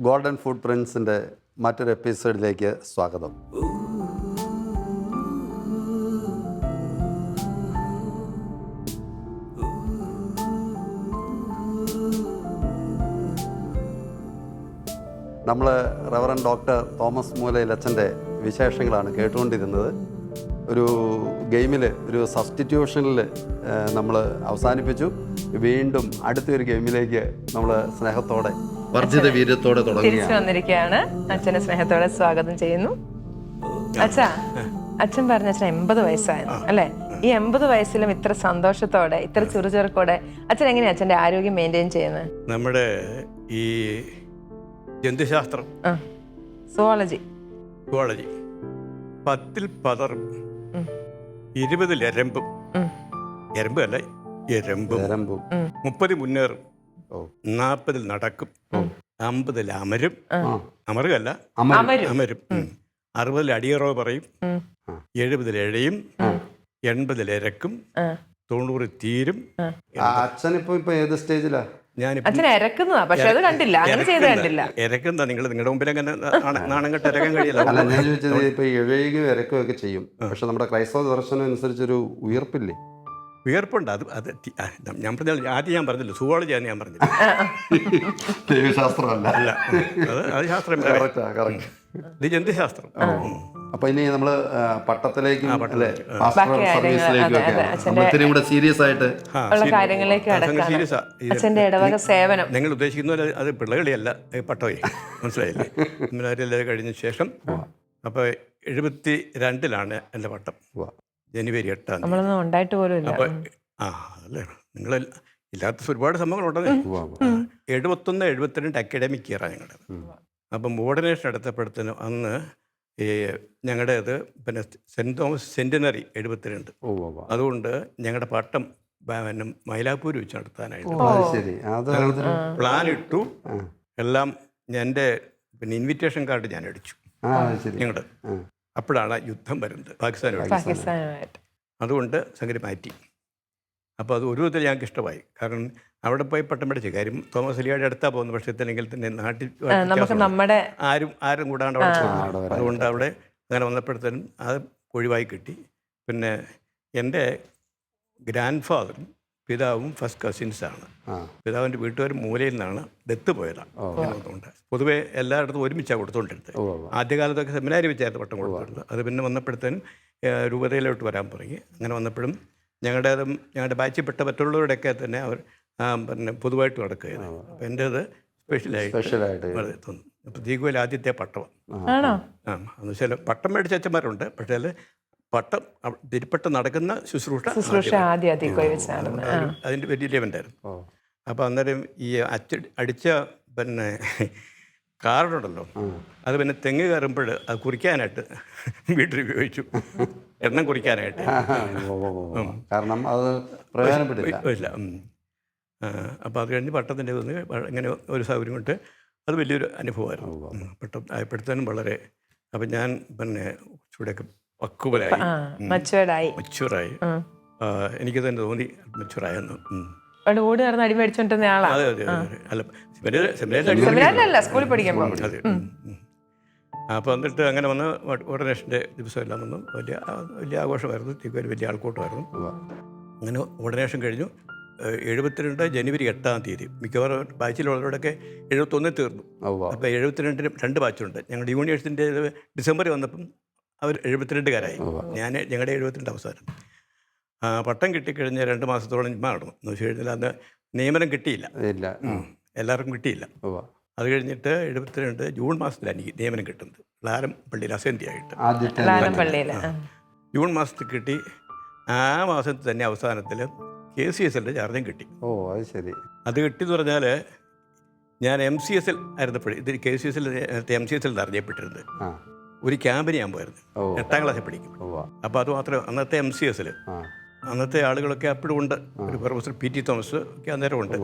Golden food പ്രിൻസിന്റെ മറ്റൊരു എപ്പിസോഡിലേക്ക് സ്വാഗതം. നമ്മൾ റവറൻ ഡോക്ടർ തോമസ് മൂലയിൽ അച്ഛന്റെ വിശേഷങ്ങളാണ് കേട്ടുകൊണ്ടിരുന്നത്. ഒരു ഗെയിമിൽ ഒരു സബ്സ്റ്റിറ്റ്യൂഷനിൽ നമ്മൾ അവസാനിപ്പിച്ചു. വീണ്ടും അടുത്തൊരു ഗെയിമിലേക്ക് നമ്മൾ സ്നേഹത്തോടെ വർജിത വീര്യത്തോടെ തിരിച്ചു വന്നിരിക്കുകയാണ്. അച്ഛനെ സ്നേഹത്തോടെ സ്വാഗതം ചെയ്യുന്നു. അച്ഛാ അച്ഛൻ പറഞ്ഞ അച്ഛൻ എൺപത് വയസ്സായിരുന്നു അല്ലെ? ഈ എൺപത് വയസ്സിലും ഇത്ര സന്തോഷത്തോടെ ഇത്ര ചുറുചുറുക്കോടെ അച്ഛൻ എങ്ങനെയാ അച്ഛന്റെ ആരോഗ്യം മെയിന്റെയിൻ ചെയ്യുന്നത് നമ്മുടെ ഈ ജന്തുശാസ്ത്രം സുവോളജി സുവോളജി പത്തിൽ പതറും ഇരുപതിൽ എരമ്പും. എരമ്പ് അല്ല എരമ്പും. മുപ്പത് മുന്നേറും. നാൽപ്പതിൽ നടക്കും. അമ്പതിൽ അമരും. അമറുകല്ല. അമരും. അറുപതിൽ അടിയറവ് പറയും. എഴുപതിൽ എഴയും. എൺപതിൽ ഇരക്കും. തൊണ്ണൂറ് തീരും. ആ, അച്ഛനിപ്പോ ഇപ്പൊ ഏത് സ്റ്റേജിലാ? ഞാനിപ്പോ അച്ഛൻ ഇരക്കുന്നതാ പക്ഷെ അത് കണ്ടില്ല. അങ്ങനെ ചെയ്ത് കണ്ടില്ല. ഇരക്കുന്ന നിങ്ങൾ നിങ്ങളുടെ മുമ്പിൽ അങ്ങനെ നാണ- കെട്ട് ഇരക്കാൻ കഴിയില്ല. അല്ല ഞാൻ ചോദിച്ചത് ഇപ്പൊ എഴുകയും ഇരക്കുകയൊക്കെ ചെയ്യും. പക്ഷെ നമ്മുടെ ക്രൈസ്തവ ദർശനം അനുസരിച്ചൊരു ഉയർപ്പില്ലേ? വിയർപ്പുണ്ട്. അത് അത് ഞാൻ പറഞ്ഞില്ല ആദ്യം ഞാൻ പറഞ്ഞില്ല സുവോളജി ആണ് ഞാൻ പറഞ്ഞത് ദൈവശാസ്ത്രമല്ല. അല്ല അത് അത് ശാസ്ത്രം. ഇത് ജന്തുശാസ്ത്രം. അപ്പൊ ഇനി നമ്മൾ പട്ടത്തിലേക്കും സർവീസിലേക്കും കൂടെ സീരിയസ് ആയിട്ട്. കാര്യങ്ങളിലേക്ക് അച്ഛന്റെ ഇടവക സേവനം. നിങ്ങൾ ഉദ്ദേശിക്കുന്ന പോലെ അത് പിള്ളകളിയല്ല പട്ടോയെ മനസ്സിലായില്ലേ? നമ്മളവരെല്ലാം കഴിഞ്ഞ ശേഷം അപ്പോൾ എഴുപത്തി രണ്ടിലാണ് എന്റെ പട്ടം. ജനുവരി എട്ടാം തീയതി. നമ്മളൊന്നും ഉണ്ടായിട്ട് പോലും ഇല്ല. അപ്പോൾ ആ അല്ലേ നിങ്ങൾ ഇല്ലാത്ത ഒരുപാട് സംഭവങ്ങൾ ഉണ്ടെന്ന്. എഴുപത്തൊന്ന് എഴുപത്തിരണ്ട് അക്കാഡമിക് ഇയറാണ് ഞങ്ങളുടെ അപ്പം മോഡറേഷൻ എടുത്തപ്പോഴത്തേനും അന്ന് ഈ ഞങ്ങളുടെ ഇത് പിന്നെ സെന്റ് തോമസ് സെന്റിനറി എഴുപത്തിരണ്ട്. അതുകൊണ്ട് ഞങ്ങളുടെ പട്ടം പിന്നെ മൈലാപ്പൂർ വെച്ച് നടത്താനായിട്ട്. പ്ലാൻ ഇട്ടു. എല്ലാം എന്റെ പിന്നെ ഇൻവിറ്റേഷൻ കാർഡ് ഞാൻ അടിച്ചു ആ. ശരി ആ. അപ്പോഴാണ് യുദ്ധം വരുന്നത്. പാകിസ്ഥാനുമായിട്ട്. അതുകൊണ്ട് സംഗതി മാറ്റി. അപ്പോൾ അത് ഒരു വിധത്തിൽ ഞങ്ങൾക്ക് ഇഷ്ടമായി. കാരണം അവിടെ പോയി പട്ടം പഠിച്ചു കാര്യം തോമസ് അലിയുടെ അടുത്താ പക്ഷേ പക്ഷത്തിലെങ്കിൽ തന്നെ നാട്ടിൽ നമ്മുടെ ആരും ആരും കൂടാണ്ട് അവിടെ അതുകൊണ്ട് അവിടെ അങ്ങനെ വന്നപ്പോഴത്തേനും അത് ഒഴിവായി കിട്ടി. പിന്നെ എന്റെ ഗ്രാൻഡ് ഫാദറും പിതാവും ഫസ്റ്റ് കസിൻസാണ്. പിതാവിന്റെ വീട്ടുകാർ മൂലയിൽ നിന്നാണ് ദത്ത് പോയതാണ് അതുകൊണ്ട് പൊതുവെ എല്ലായിടത്തും ഒരുമിച്ചാണ് കൊടുത്തുകൊണ്ടിരുന്നത്. ആദ്യകാലത്തൊക്കെ സെമിനാരി വെച്ചായിരുന്നു പട്ടം കൊടുത്തിരുന്നത്. അത് പിന്നെ വന്നപ്പോഴത്തേനും രൂപതയിലോട്ട് വരാൻ തുടങ്ങി. അങ്ങനെ വന്നപ്പോഴും ഞങ്ങളുടേതും ഞങ്ങളുടെ ബാച്ചിൽപ്പെട്ട മറ്റുള്ളവരുടെയൊക്കെ തന്നെ അവർ പിന്നെ പൊതുവായിട്ട് നടക്കുകയാണ്. അപ്പം എന്റേത് സ്പെഷ്യലായിട്ട് വളരെ തോന്നുന്നു അപ്പോൾ ദീഗുവിൽ ആദ്യത്തെ പട്ടം ആണോ? ആ എന്നുവെച്ചാൽ പട്ടം മേടിച്ച അച്ഛന്മാരുണ്ട്. പക്ഷേ അതിൽ പട്ടം തിരുപ്പട്ടം നടക്കുന്ന ശുശ്രൂഷ ശുശ്രൂഷ ആദ്യം അതിൽ വെച്ച് നടന്നു ആ. ആദ്യം. അതിന്റെ വലിയ ഇവന്റായിരുന്നു അപ്പോൾ അന്നേരം ഈ അച്ച അടിച്ച പിന്നെ കാർഡുണ്ടല്ലോ അത് പിന്നെ തെങ്ങ് കയറുമ്പോൾ അത് കുറിക്കാനായിട്ട് വീട്ടിൽ ഉപയോഗിച്ചു. എണ്ണം കുറിക്കാനായിട്ട്. കാരണം അത് പ്രയോജനപ്പെട്ടില്ല. അപ്പോൾ അത് കഴിഞ്ഞ് പട്ടത്തിന്റെ വന്ന് ഇങ്ങനെ ഒരു സൗകര്യം കൊണ്ട് അത് വലിയൊരു അനുഭവമായിരുന്നു. പട്ടം ആയപ്പോഴത്തേനും വളരെ അപ്പം ഞാൻ പിന്നെ ചൂടൊക്കെ മച്ചുവറായി എനിക്ക് തന്നെ തോന്നി മച്ചുവറായെന്ന്. അവിടെ ഓടി നടന്ന് അടി മേടിച്ചോണ്ടിരുന്ന ആളാ. അതെ അതെ. അല്ല സെമിനാറിലല്ല സ്കൂളിൽ പഠിക്കുമ്പോൾ അതെ ഉം, ഉം. അപ്പോൾ എന്നിട്ട് അങ്ങനെ വന്ന് ഓർഡിനേഷന്റെ ദിവസമെല്ലാം വന്നു. വലിയ വലിയ ആഘോഷമായിരുന്നു. തിരുവല്ല വലിയ ആൾക്കൂട്ടമായിരുന്നു. അങ്ങനെ ഓർഡിനേഷൻ കഴിഞ്ഞു. എഴുപത്തിരണ്ട് ജനുവരി എട്ടാം തീയതി. മിക്കവാറും ബാച്ചിലുള്ളവരോടൊക്കെ എഴുപത്തൊന്നിൽ തീർന്നു. അപ്പൊ അപ്പോൾ എഴുപത്തിരണ്ടിന് രണ്ട് ബാച്ചുണ്ട് ഞങ്ങളുടെ യൂണിവേഴ്സിന്റെ ഡിസംബറിൽ വന്നപ്പം അവർ എഴുപത്തിരണ്ടുകാരായി. ഞാൻ ഞങ്ങളുടെ എഴുപത്തിരണ്ട് അവസാനം. പട്ടം കിട്ടിക്കഴിഞ്ഞ് രണ്ട് മാസത്തോളം ഞാൻ നടന്നു എന്ന് വെച്ച് കഴിഞ്ഞാൽ അന്ന് നിയമനം കിട്ടിയില്ല. ഇല്ല. എല്ലാവർക്കും കിട്ടിയില്ല. അത് കഴിഞ്ഞിട്ട് എഴുപത്തിരണ്ട് ജൂൺ മാസത്തിലാണ് എനിക്ക് നിയമനം കിട്ടുന്നത്. ലാലം പള്ളിയിൽ അസന്ധിയായിട്ട് ജൂൺ മാസത്തിൽ കിട്ടി. ആ മാസത്തിൽ തന്നെ അവസാനത്തിൽ കെ സി എസ് എല്ലിന്റെ ചാർജും കിട്ടി. ഓ അത് ശരി. അത് കിട്ടിയെന്ന് പറഞ്ഞാൽ ഞാൻ എം സി എസ് എൽ ആയിരുന്നപ്പോഴേ ഇത് കെ സി എസ് എൽ നേരത്തെ എം സി എസ് എൽ അറിയപ്പെട്ടിരുന്നത്. ആ. ഒരു ക്യാമ്പിന് ഞാൻ പോയിരുന്നു. എട്ടാം ക്ലാസ്സിൽ പഠിക്കും. അപ്പോൾ അത് മാത്രമേ അന്നത്തെ എം സി എസിൽ അന്നത്തെ ആളുകളൊക്കെ അപ്പോഴും ഉണ്ട്. ഒരു പ്രൊഫസർ പി ടി തോമസ് ഒക്കെ അന്നേരം ഉണ്ട്.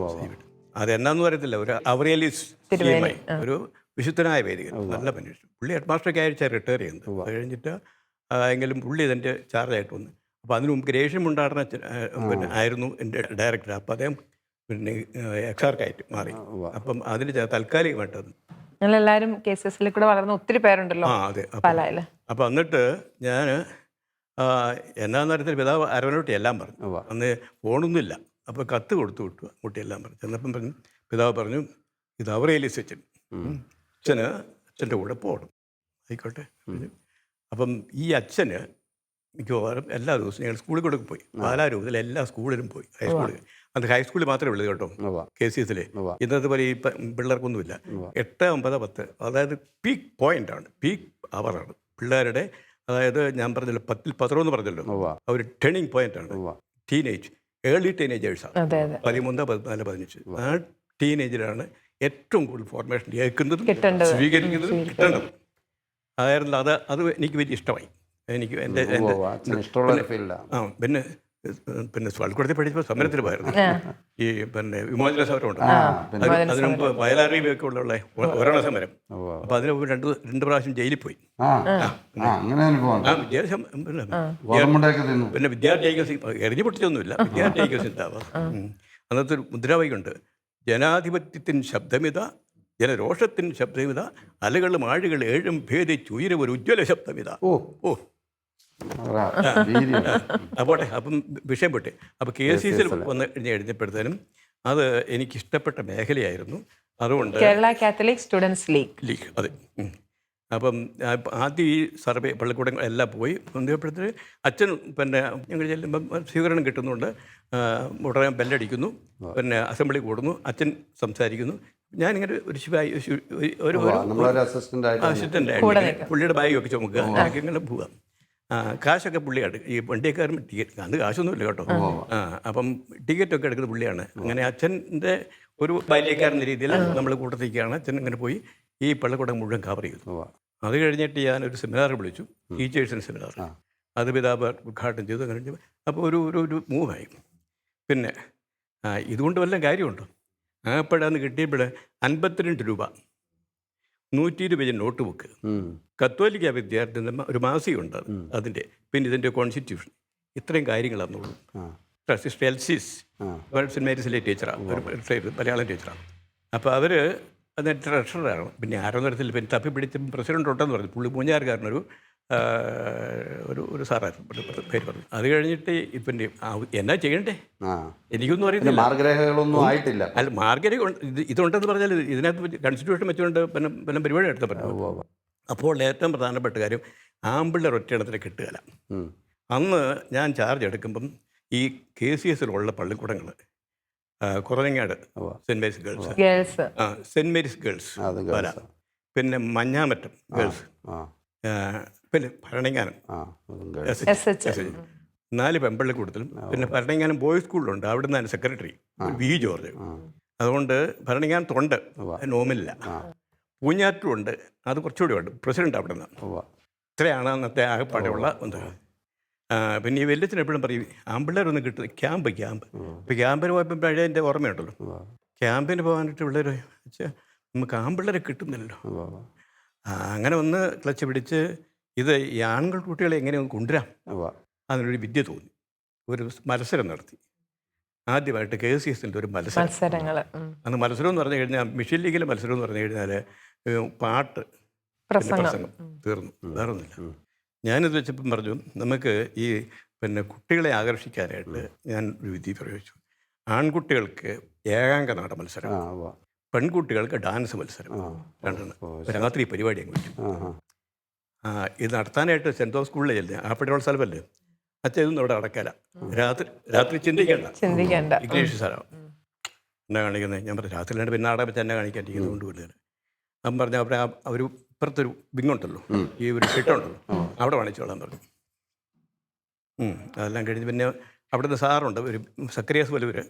അതെന്നാന്ന് പറയത്തില്ല. ഒരു അവറിയലിസ് ടീമായി ഒരു വിശുദ്ധനായ വേദികൻ. നല്ല മനുഷ്യൻ പുള്ളി ഹെഡ് മാസ്റ്ററൊക്കെ ആയിരിച്ചാൽ റിട്ടയർ ചെയ്യുന്നത്. അത് കഴിഞ്ഞിട്ട് എങ്കിലും പുള്ളി ഇതിന്റെ ചാർജായിട്ട് വന്നു. അപ്പോൾ അതിന് മുമ്പ് ഗ്രേഷ്യം ഉണ്ടായിരുന്ന പിന്നെ ആയിരുന്നു എന്റെ ഡയറക്ടർ. അപ്പോൾ അദ്ദേഹം പിന്നെ എക്സാർക്കായിട്ട് മാറി. അപ്പം അതിന് ചെ- നിങ്ങളെല്ലാരും കേസസിൽ കൂടെ വളർന്ന ഒത്തിരി പേരുണ്ടല്ലോ ആ അതെ. അപ്പം അപ്പോൾ എന്നിട്ട് ഞാൻ എന്നാന്ന് അറിയത്തില്ല പിതാവ് അരവനോട്ടി എല്ലാം പറഞ്ഞു. അന്ന് ഫോണൊന്നുമില്ല. അപ്പോൾ കത്ത് കൊടുത്തു വിട്ടു കുട്ടി എല്ലാം പറഞ്ഞു. ചെന്നപ്പം പറഞ്ഞു പിതാവ് പറഞ്ഞു ഇത് അവറേലിസ് അച്ഛൻ അച്ഛന് അച്ഛന്റെ കൂടെ പോകണം ആയിക്കോട്ടെ. അപ്പം ഈ അച്ഛന് മിക്കവാറും എല്ലാ ദിവസവും ഞങ്ങൾ സ്കൂളിൽ കൂടെ പോയി. പാലാരൂപത്തിൽ എല്ലാ സ്കൂളിലും പോയി. ഹൈസ്കൂളിൽ. അത് ഹൈസ്കൂളിൽ മാത്രമേ ഉള്ളൂ കേട്ടോ. കെ സി എസിലെ. ഇന്നത്തെ പോലെ ഈ പിള്ളേർക്കൊന്നും പിള്ളേർക്കൊന്നുമില്ല എട്ട് ഒമ്പത് പത്ത്. അതായത് പീക്ക് പോയിന്റ് ആണ്. പീക്ക് അവറാണ് പിള്ളേരുടെ അതായത് ഞാൻ പറഞ്ഞല്ലോ പത്തിൽ പതിനൊന്ന് പറഞ്ഞല്ലോ. അവർ ടേണിംഗ് പോയിന്റ് ആണ്. ടീനേജ് ഏർലി ടീനേജേഴ്സാണ് അതെ അതെ. പതിമൂന്ന് പതിനാല് പതിനഞ്ച്. ആ ടീനേജിലാണ് ഏറ്റവും കൂടുതൽ ഫോർമേഷൻ കേൾക്കുന്നതും സ്വീകരിക്കുന്നതും കിട്ടേണ്ടതും. അതായിരുന്നു അത് അത് എനിക്ക് വലിയ ഇഷ്ടമായി. എനിക്ക് എന്റെ ആ പിന്നെ പിന്നെ സ്വാൽക്കുടത്തിൽ പഠിച്ചപ്പോൾ സമരത്തിൽ പോയിരുന്നു ഈ പിന്നെ വിമോചന സമരമുണ്ട്. ഉണ്ട് അതിന് മുമ്പ് വയലാറിയിലൊക്കെ ഉള്ള ഒരെണ്ണ സമരം. അപ്പൊ അതിന് മുമ്പ് രണ്ട് രണ്ട് പ്രാവശ്യം ജയിലിൽ പോയി. പിന്നെ വിദ്യാർത്ഥി എറിഞ്ഞു പൊട്ടിച്ചൊന്നുമില്ല. വിദ്യാർത്ഥി ഐക്യം സിന്താവാം അന്നത്തെ ഒരു മുദ്രാവാക്യമുണ്ട്. ജനാധിപത്യത്തിൻ ശബ്ദമിത ജനരോഷത്തിൻ ശബ്ദമിത അലകളും ആഴുകൾ ഏഴും ഭേദിച്ചുയര ഒരു ഉജ്ജ്വല ശബ്ദമിത. ഓ. ഓ. അപ്പോട്ടെ അപ്പം വിഷയം പൊട്ടെ. അപ്പോൾ കെ എസ് സി സിയിൽ വന്ന് കഴിഞ്ഞ് എഴുതിയപ്പോഴത്തേനും അത് എനിക്ക് ഇഷ്ടപ്പെട്ട മേഖലയായിരുന്നു. അതുകൊണ്ട് Kerala Catholic students league. League അതെ. അപ്പം ആദ്യം ഈ സർവേ പള്ളിക്കൂടങ്ങൾ എല്ലാം പോയി. പൊന്തിയപ്പോഴത്തേ അച്ഛൻ പിന്നെ ഞങ്ങൾ ചെല്ലുമ്പം സ്വീകരണം കിട്ടുന്നുണ്ട്. ഉടനെ ബെല്ലടിക്കുന്നു. പിന്നെ അസംബ്ലി കൂടുന്നു. അച്ഛൻ സംസാരിക്കുന്നു. ഞാനിങ്ങനെ ഒരു ശിവായി ഒരു അസിസ്റ്റന്റ് ആയിട്ട് പുള്ളിയുടെ ബാഗ് ചുമക്കുക. എനിക്ക് ഇങ്ങനെ പോവാം. കാശൊക്കെ പുള്ളിയാണ് ഈ വണ്ടിയക്കാരൻ ടിക്കറ്റ് അന്ന് കാശൊന്നുമില്ല കേട്ടോ. ആ അപ്പം ടിക്കറ്റൊക്കെ എടുക്കുന്ന പുള്ളിയാണ്. അങ്ങനെ അച്ഛന്റെ ഒരു ബാല്യക്കാരൻ രീതിയിൽ നമ്മൾ കൂട്ടത്തേക്കാണ് അച്ഛൻ ഇങ്ങനെ പോയി ഈ പള്ളിക്കൂടം മുഴുവൻ കവർ ചെയ്തു. അത് കഴിഞ്ഞിട്ട് ഞാൻ ഒരു സെമിനാർ വിളിച്ചു. ടീച്ചേഴ്സിന് സെമിനാർ അത് പിതാവ് ഉദ്ഘാടനം ചെയ്തു. അങ്ങനെ അപ്പോൾ ഒരു ഒരു ഒരു മൂവായി പിന്നെ ഇതുകൊണ്ട് വല്ല കാര്യമുണ്ടോ? ആപ്പോഴാന്ന് കിട്ടിയപ്പോൾ അൻപത്തിരണ്ട് രൂപ. നൂറ്റി ഇരുപത് നോട്ട് ബുക്ക് കത്തോലിക്ക വിദ്യാർത്ഥി ഒരു മാസികയുണ്ട് ഉണ്ട് അതിന്റെ. പിന്നെ ഇതിന്റെ കോൺസ്റ്റിറ്റ്യൂഷൻ ഇത്രയും കാര്യങ്ങളാണെന്നുള്ളൂ സിസ്റ്റർ എൽസിസ്. സെന്റ് മേരീസിലെ ടീച്ചറാണ് മലയാളം ടീച്ചറാണ്. അപ്പോൾ അവർ അതിന് ട്രഷററാണ്. പിന്നെ ആരോ തരത്തിൽ പിന്നെ തപ്പി പിടിച്ച് പ്രസിഡന്റ് ഉണ്ടെന്ന് പറഞ്ഞു. പുള്ളി മൂഞ്ഞാറുകാരനൊരു ആ, ഒരു ഒരു സാറായിരുന്നു. പേര് പറഞ്ഞു. അത് കഴിഞ്ഞിട്ട് ഇപ്പം എന്നാ ചെയ്യണ്ടേ? ആ. എനിക്കൊന്നും അറിയില്ല മാർഗരേഖകളൊന്നും ആയിട്ടില്ല. അല്ല മാർഗരേഖ ഇത് ഇതുണ്ടെന്ന് പറഞ്ഞാൽ ഇതിനകത്ത് കൺസ്റ്റിറ്റ്യൂഷൻ വെച്ചുകൊണ്ട് പിന്നെ പിന്നെ പരിപാടി എടുത്താൽ പറ്റും. അപ്പോൾ ഏറ്റവും പ്രധാനപ്പെട്ട കാര്യം ആമ്പിള്ളേർ ഒറ്റയിടത്തിൽ കിട്ടുകയില്ല. അന്ന് ഞാൻ ചാർജ് എടുക്കുമ്പം ഈ കെ സി എസിലുള്ള പള്ളിക്കൂടങ്ങൾ കുറഞ്ഞങ്ങാട് saint saint Mary's girls girls ആ സെന്റ് മേരീസ് ഗേൾസ്. പിന്നെ മഞ്ഞാമറ്റം ഗേൾസ് പിന്നെ ഭരണങ്ങാനം. കൂടുതലും എസ് എസ് എച്ച് നാല് പെമ്പള്ളിക്കൂടത്തിലും പിന്നെ ഭരണങ്ങാനം ബോയ്സ് സ്കൂളിലുണ്ട്. അവിടെ നിന്നാണ് സെക്രട്ടറി വി ജോർജ്. ആ. അതുകൊണ്ട് ഭരണങ്ങാനത്തുണ്ട് തൊണ്ട് നോമില്ല പൂഞ്ഞാറ്റും ഉണ്ട് അത് കുറച്ചുകൂടി ഉണ്ട്. പ്രസിഡന്റ് അവിടെ നിന്ന് ഇത്രയാണ് അന്നത്തെ ആകപ്പാടെയുള്ള ഒന്ന് പിന്നെ ഈ വെല്ലത്തിന് എപ്പോഴും പറയും ആമ്പിള്ളേരൊന്നും കിട്ടുന്നത് ക്യാമ്പ് ക്യാമ്പ്. ഇപ്പം ക്യാമ്പിന് പോയപ്പോൾ പഴയ എന്റെ ഓർമ്മയുണ്ടല്ലോ. ക്യാമ്പിന് പോകാനായിട്ട് പിള്ളേർ നമുക്ക് ആമ്പിള്ളേരെ കിട്ടുന്നില്ലല്ലോ. അങ്ങനെ ഒന്ന് ക്ലച്ച് പിടിച്ച് ഇത് ഈ ആണുങ്ങൾ കുട്ടികളെ എങ്ങനെ ഒന്ന് കൊണ്ടുവരാം. അതിനൊരു വിദ്യ തോന്നി. ഒരു മത്സരം നടത്തി. ആദ്യമായിട്ട് കെ സി എസിന്റെ ഒരു മത്സരം. മത്സരങ്ങൾ അന്ന് മത്സരം എന്ന് പറഞ്ഞു കഴിഞ്ഞാൽ മിഷൻ ലീഗിലെ മത്സരം എന്ന് പറഞ്ഞു കഴിഞ്ഞാൽ പാട്ട് പ്രസംഗം. തീർന്നു. വേറൊന്നുമില്ല. ഞാനിത് വെച്ചപ്പം പറഞ്ഞു നമുക്ക് ഈ പിന്നെ കുട്ടികളെ ആകർഷിക്കാനായിട്ട് ഞാൻ ഒരു വിധി പ്രയോഗിച്ചു. ആൺകുട്ടികൾക്ക് ഏകാംഗ നാട മത്സരം. പെൺകുട്ടികൾക്ക് ഡാൻസ് മത്സരം. രണ്ടെണ്ണം. ഒരു രാത്രി പരിപാടി അങ്ങ് വെച്ചു. ആ ആ. ആ ഇത് നടത്താനായിട്ട് സെന്റ് തോമസ് സ്കൂളിലെ ചെല്ലുന്നത് ആപ്പടിയുള്ള സ്ഥലമല്ലേ? അച്ഛൻ ഇന്ന് ഇവിടെ അടക്കല രാത്രി രാത്രി ചിന്തിക്കണ്ട. ചിന്തിക്കണ്ട. ഇംഗ്ലീഷ് സ്ഥലം. എന്നാ കാണിക്കുന്നത് ഞാൻ പറഞ്ഞു രാത്രിയിലാണ് പിന്നെ ആടെ വെച്ച് എന്നെ കാണിക്കാൻ ഇരിക്കുന്നത് കൊണ്ടുപോയില്ല അവൻ പറഞ്ഞു അവിടെ അവർ ഒരു ഇപ്പുറത്തൊരു വിങ്ങുണ്ടല്ലോ ഈ ഒരു ഷെട്ടുണ്ടല്ലോ അവിടെ വാണിച്ചോളാൻ പറഞ്ഞു. അതെല്ലാം കഴിഞ്ഞ് പിന്നെ അവിടുത്തെ സാറുണ്ട്. ഒരു സക്രിയസ് പോലെ ഒരു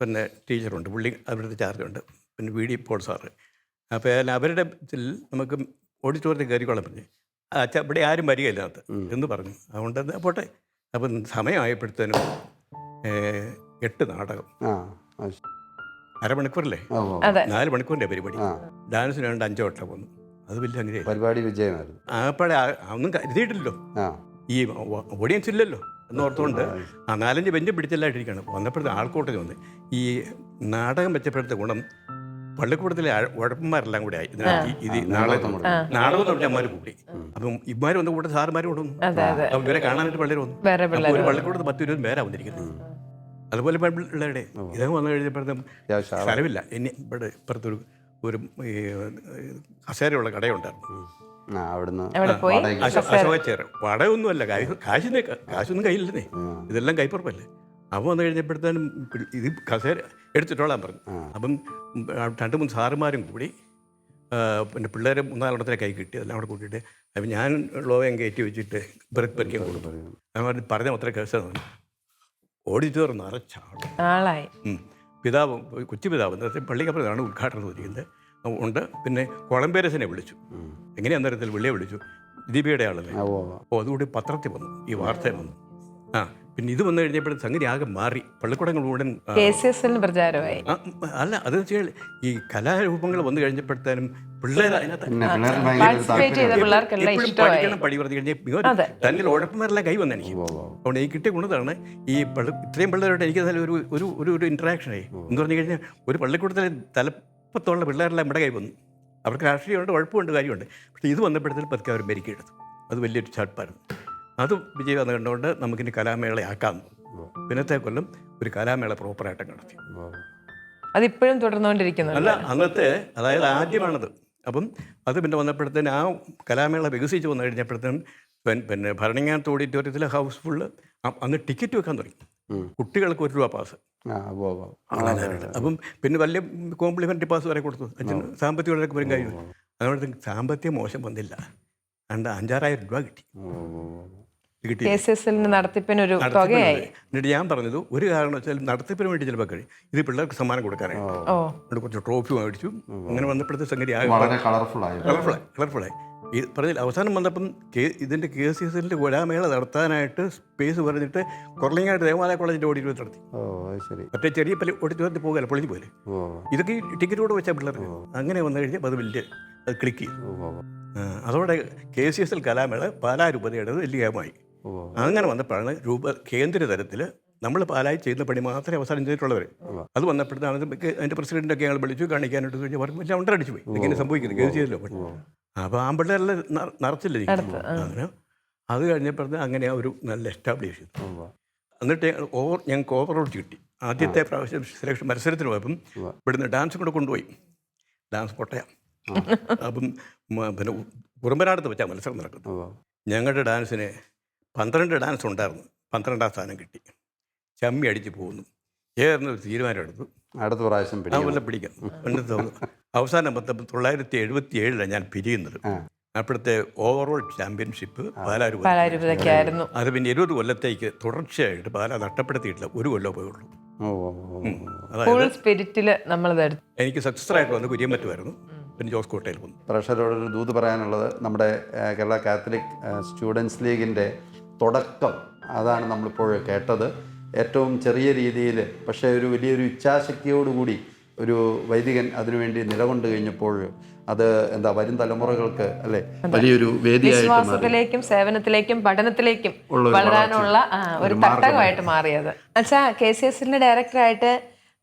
പിന്നെ ടീച്ചറുണ്ട്. പുള്ളി അവിടുത്തെ ചാർജുണ്ട്. പിന്നെ വി ഡി പോൾ സാറ്. അപ്പോൾ അവരുടെ ഇതിൽ നമുക്ക് ഓഡിറ്റോറിയത്തിൽ കയറിക്കോളാൻ പറഞ്ഞു. ഇവിടെ ആരും വരികയില്ല അത് എന്ന് പറഞ്ഞു. അതുകൊണ്ട് എന്താ പോട്ടെ. അപ്പം സമയമായപ്പോഴത്തേനും എട്ട് നാടകം. അരമണിക്കൂറല്ലേ? നാല് മണിക്കൂറിന്റെ പരിപാടി. ഡാൻസ് ഡാൻസിന് രണ്ട് അഞ്ചോ വട്ടം വന്നു. അത് വലിയ അങ്ങനെ പരിപാടി വിജയമായിരുന്നു. ആ- ഒന്നും കരുതിയിട്ടില്ലല്ലോ ആ. ഈ ഓഡിയൻസ് ഇല്ലല്ലോ എന്നോർത്തുകൊണ്ട് ആ നാലഞ്ച് ബെഞ്ച് പിടിച്ചെല്ലായിട്ടിരിക്കുകയാണ്. വന്നപ്പോഴത്തെ ആൾക്കൂട്ടം വന്ന് ഈ നാടകം വെച്ചപ്പോഴത്തെ ഗുണം പള്ളിക്കൂടത്തിലെ ഉഴപ്പന്മാരെല്ലാം കൂടെ ആയി. ഇത് നാളെ നാടകം തൊട്ട് അമ്മമാർ കൂടി. അപ്പം ഇമാര് വന്ന കൂടെ സാറുമാരും കൂടെ വന്നു. അതെ അതെ. അപ്പം ഇവരെ കാണാനായിട്ട് പള്ളിയിൽ വന്നു. ഒരു പള്ളിക്കൂടത്ത് പത്ത് ഇരുപത് പേരാ വന്നിരിക്കുന്നത്. അതുപോലെ പിള്ളേരുടെ ഇദ്ദേഹം വന്നു കഴിഞ്ഞപ്പോഴത്തേക്കും സ്ഥലമില്ല. ഇനി ഇവിടെ ഇപ്പുറത്തൊരു ഒരു കസേരയുള്ള കടയുണ്ടായിരുന്നു. അശോകച്ചേർ വാടകയൊന്നുമല്ല. കാശ് കാശിനെ കാശൊന്നും കയ്യില്ലെന്നേ ഇതെല്ലാം കൈപ്പുറപ്പല്ലേ? അപ്പോൾ വന്നു കഴിഞ്ഞപ്പോഴത്തേനും ഇത് കസേര എടുത്തിട്ടോളാൻ പറഞ്ഞു. അപ്പം രണ്ട് മൂന്ന് സാറുമാരും കൂടി പിന്നെ പിള്ളേരെ മൂന്നാലെണ്ണത്തിനെ കൈ കിട്ടി. അതെല്ലാം അവിടെ കൂട്ടിയിട്ട് അപ്പം ഞാൻ ലോവയും കയറ്റി വെച്ചിട്ട് ബ്രത്ത് പറിക്കാൻ കൊടുത്തു. പറഞ്ഞു പറഞ്ഞ അത്ര കേസാണ് ഓഡിറ്റോറിയം നിറച്ചാളായി ആളായി. പിതാവ് കൊച്ചു പിതാവ് നേരത്തെ പള്ളിക്കപ്പുറത്താണ് ഉദ്ഘാടനം തോന്നിയത് ഉണ്ട്. പിന്നെ കൊളംബേരസിനെ വിളിച്ചു. എങ്ങനെയാ തരത്തിൽ വിളിയെ വിളിച്ചു? ദീപിയുടെ ആളല്ലേ? ഓ അപ്പോൾ അതുകൂടി പത്രത്തിൽ വന്നു. ഈ വാർത്ത വന്നു. ആ. പിന്നെ ഇത് വന്നു കഴിഞ്ഞപ്പോഴും സംഗതി ആകെ മാറി. പള്ളിക്കൂടങ്ങൾ ഉടൻ പ്രചാരമായി. അല്ല അത് വെച്ചാൽ ഈ കലാരൂപങ്ങൾ വന്നു കഴിഞ്ഞപ്പോഴത്തേനും പിള്ളേർ പഠിക്കണം പടി പറഞ്ഞു കഴിഞ്ഞാൽ തന്നിൽ ഉഴപ്പന്മാരെല്ലാം കൈ വന്നു എനിക്ക്. അതുകൊണ്ട് എനിക്ക് കിട്ടിയ ഗുണതാണ് ഈ പള്ളി ഇത്രയും പിള്ളേരോട് എനിക്ക് നല്ല ഒരു ഒരു ഒരു ഒരു ഇൻട്രാക്ഷനായി എന്ന് പറഞ്ഞു കഴിഞ്ഞാൽ ഒരു പള്ളിക്കൂടത്തിലെ തലപ്പത്തുള്ള പിള്ളേരെല്ലാം ഇവിടെ കൈ വന്നു. അവർക്ക് രാഷ്ട്രീയമുണ്ട് കുഴപ്പമുണ്ട് കാര്യമുണ്ട്. പക്ഷേ ഇത് വന്നപ്പോഴത്തേക്കും പതുക്കെ അവർ മെരുക്കിയെടുത്തു അത് വലിയൊരു ചാട്പായിരുന്നു അത് വിജയം വന്ന് കണ്ടുകൊണ്ട് നമുക്കിനി കലാമേളയാക്കാം. പിന്നത്തെ കൊല്ലം ഒരു കലാമേള പ്രോപ്പറായിട്ട് നടത്തി. അതിപ്പോഴും തുടർന്നുകൊണ്ടിരിക്കുന്നു അല്ല അന്നത്തെ അതായത് ആദ്യമാണത്. അപ്പം അത് പിന്നെ വന്നപ്പോഴത്തേനും ആ കലാമേള വികസിച്ച് വന്നു കഴിഞ്ഞപ്പോഴത്തേനും പിന്നെ ഭരണങ്ങാനത്ത് ഓഡിറ്റോറിയത്തിലെ ഹൗസ് ഫുള്ള് അന്ന് ടിക്കറ്റ് വെക്കാൻ തുടങ്ങി. കുട്ടികൾക്ക് ഒരു രൂപ പാസ് അപ്പം പിന്നെ വലിയ കോംപ്ലിമെന്ററി പാസ് വരെ കൊടുത്തു. അച്ഛന് സാമ്പത്തികമൊക്കെ വരും കഴിഞ്ഞു അതുകൊണ്ട് സാമ്പത്തിക മോശം വന്നില്ല. രണ്ട് അഞ്ചാറായിരം രൂപ കിട്ടി. ഓ, ഓ, ഓ. ഇത് കിട്ടി കെ സി എസ് എല്ലിന് നടത്തിപ്പിന് ഒരു നടത്തിപ്പിന് തുകയായി. വേണ്ടി. എന്നിട്ട് ഞാൻ പറഞ്ഞത് ഒരു കാരണം വെച്ചാൽ നടത്തിപ്പിന് വേണ്ടി ചിലപ്പോൾ കഴിയും ഇത് പിള്ളേർക്ക് സമ്മാനം കൊടുക്കാനായിട്ട്. എന്നിട്ട് കുറച്ച് ട്രോഫി മേടിച്ചു. അങ്ങനെ വന്നപ്പോഴത്തെ സംഗതി വളരെ കളർഫുള്ളായി. കളർഫുള്ളായി ഈ പറഞ്ഞില്ല അവസാനം വന്നപ്പം ഇതിന്റെ ഇതിന്റെ കെ സി എസ് എല്ലിന്റെ കൊലാമേള നടത്താനായിട്ട് സ്പേസ് പറഞ്ഞിട്ട് കുറലിങ്ങായിട്ട് ദേവാലയ കോളേജിന്റെ ഓഡിറ്റോറിയം നടത്തി. മറ്റേ ചെറിയ പള്ളി ഓഡിറ്റോറിയത്തിൽ പോകുകയല്ല പൊളിഞ്ഞു പോലെ ഇതൊക്കെ ഈ ടിക്കറ്റ് കൂടെ വെച്ചാൽ പിള്ളേർക്ക്. അങ്ങനെ വന്നു കഴിഞ്ഞാൽ അത് വലിയ അത് ക്ലിക്ക് ചെയ്തു. അതോടെ കെ സി എസ് എൽ കലാമേള പാലാ രൂപതയുടെ വലിയ ഓ അങ്ങനെ വന്നപ്പോഴാണ് രൂപ കേന്ദ്ര തലത്തിൽ നമ്മൾ പാലായി ചെയ്യുന്ന പണി മാത്രമേ അവസാനം ചെയ്തിട്ടുള്ളവർ അത് വന്നപ്പോഴത്തേണ് അതിന്റെ പ്രസിഡന്റ് അതിന്റെ പ്രസിഡന്റൊക്കെ ഞങ്ങൾ വിളിച്ചു കാണിക്കാനായിട്ട് ചോദിച്ചു. അവർക്ക് വലിയ ഉണ്ടടിച്ചു പോയി. ഇങ്ങനെ സംഭവിക്കുന്നത് കേസ് ചെയ്തല്ലോ അപ്പോൾ ആമ്പിള്ളേരെല്ലാം ന- നിറച്ചില്ല അങ്ങനെ. അത് കഴിഞ്ഞപ്പോഴത്തെ അങ്ങനെ ഒരു നല്ല എസ്റ്റാബ്ലിഷ് ചെയ്തു. എന്നിട്ട് ഞങ്ങൾ ഓവർ ഞങ്ങൾക്ക് ഓവർ റോഡ് കിട്ടി. ആദ്യത്തെ പ്രാവശ്യം സെലക്ഷൻ മത്സരത്തിന് പോയപ്പം ഇവിടുന്ന് ഡാൻസ് കൂടെ കൊണ്ടുപോയി. ഡാൻസ് പൊട്ടയാ അപ്പം പിന്നെ കുറുമ്പനാടത്ത് വെച്ചാൽ മത്സരം നടക്കുന്നത്. ഞങ്ങളുടെ ഡാൻസിന് പന്ത്രണ്ട് ഡാൻസ് ഉണ്ടായിരുന്നു. പന്ത്രണ്ടാം സ്ഥാനം കിട്ടി. ചമ്മി അടിച്ച് പോകുന്നു. ചേർന്ന് ഒരു തീരുമാനം എടുത്തു അടുത്ത പ്രാവശ്യം അതുപോലെ പിടിക്കാം എന്നിട്ട്. അവസാനം പത്ത് തൊള്ളായിരത്തി എഴുപത്തി ഏഴിലാണ് ഞാൻ പിരിയുന്നത്. അപ്പോഴത്തെ ഓവറോൾ ചാമ്പ്യൻഷിപ്പ് പാലാരൂപ പാലാരൂപതയ്ക്കായിരുന്നു അത് പിന്നെ ഇരുപത് കൊല്ലത്തേക്ക് തുടർച്ചയായിട്ട് പാല നഷ്ടപ്പെടുത്തിയിട്ടില്ല. ഒരു കൊല്ലം പോയുള്ളൂ. അതായത് എനിക്ക് സക്സസ് ആയിട്ട് വന്ന് കുര്യൻ പറ്റുമായിരുന്നു. പിന്നെ ജോസ് കോട്ടയിൽ വന്നു. ഒരു ദൂത് പറയാനുള്ളത് നമ്മുടെ കേരള കാത്തലിക് സ്റ്റുഡൻസ് ലീഗിന്റെ തുടക്കം. അതാണ് നമ്മളിപ്പോൾ കേട്ടത്. ഏറ്റവും ചെറിയ രീതിയിൽ പക്ഷേ ഒരു വലിയൊരു ഇച്ഛാശക്തിയോടുകൂടി ഒരു വൈദികൻ അതിനുവേണ്ടി നിലകൊണ്ട് കഴിഞ്ഞപ്പോൾ അത് എന്താ വരും തലമുറകൾക്ക് അല്ലെ വലിയൊരു വേദിയായിട്ട് വിശ്വാസത്തിലേക്കും സേവനത്തിലേക്കും പഠനത്തിലേക്കും വളരാനുള്ള ഒരു തട്ടകമായിട്ട് മാറിയത്. അച്ഛാ കെ സി എസ് ഡയറക്ടറായിട്ട്